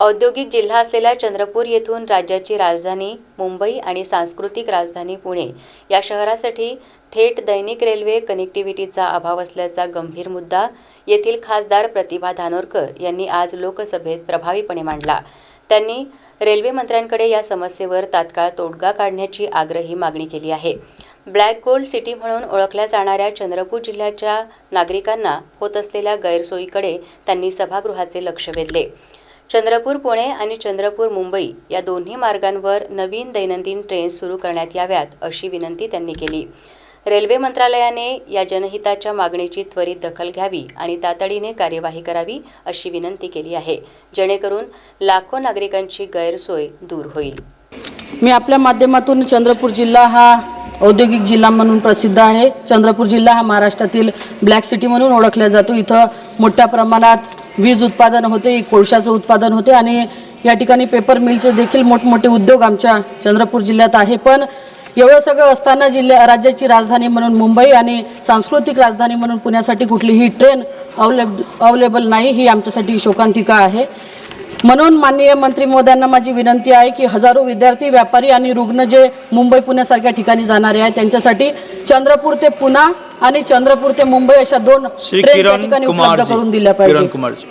औद्योगिक जिल्हा असलेल्या चंद्रपूर येथून राज्याची राजधानी मुंबई आणि सांस्कृतिक राजधानी पुणे. या शहरासाठी थेट दैनिक रेल्वे कनेक्टिव्हिटीचा अभाव असल्याचा गंभीर मुद्दा येथील खासदार प्रतिभा धानोरकर यांनी आज लोकसभेत प्रभावीपणे मांडला. त्यांनी रेल्वे मंत्र्यांकडे या समस्येवर तात्काळ तोडगा काढण्याची आग्रही मागणी केली आहे. ब्लॅक गोल्ड सिटी म्हणून ओळखल्या जाणाऱ्या चंद्रपूर जिल्ह्याच्या नागरिकांना होत असलेल्या गैरसोयीकडे त्यांनी सभागृहाचे लक्ष वेधले. चंद्रपूर पुणे आणि चंद्रपूर मुंबई या दोन्ही मार्गांवर नवीन दैनंदिन ट्रेन सुरू करण्यात याव्यात अशी विनंती त्यांनी केली. रेल्वे मंत्रालयाने या जनहिताच्या मागणीची त्वरित दखल घ्यावी आणि तातडीने कार्यवाही करावी अशी विनंती केली आहे जेणेकरून लाखो नागरिकांची गैरसोय दूर होईल. मी आपल्या माध्यमातून चंद्रपूर जिल्हा हा औद्योगिक जिल्हा म्हणून प्रसिद्ध आहे. चंद्रपूर जिल्हा हा महाराष्ट्रातील ब्लॅक सिटी म्हणून ओळखला जातो. इथं मोठ्या प्रमाणात वीज उत्पादन होते कोळशाचं उत्पादन होते आणि या ठिकाणी पेपर मिलचे देखील मोठमोठे उद्योग आमच्या चंद्रपूर जिल्ह्यात आहे. पण एवढं सगळं असताना जिल्ह्या राज्याची राजधानी म्हणून मुंबई आणि सांस्कृतिक राजधानी म्हणून पुण्यासाठी कुठलीही ट्रेन अवलेब अवेलेबल नाही ही आमच्यासाठी शोकांतिका आहे. म्हणून माननीय मंत्री महोदयांना माझी विनंती आहे की हजारो विद्यार्थी व्यापारी आणि रुग्ण जे मुंबई पुण्यासारख्या ठिकाणी जाणारे आहेत त्यांच्यासाठी चंद्रपूर ते पुणा आणि चंद्रपूर ते मुंबई अशा दोन ट्रेन ठिकाणी उपलब्ध करून दिल्या पाहिजे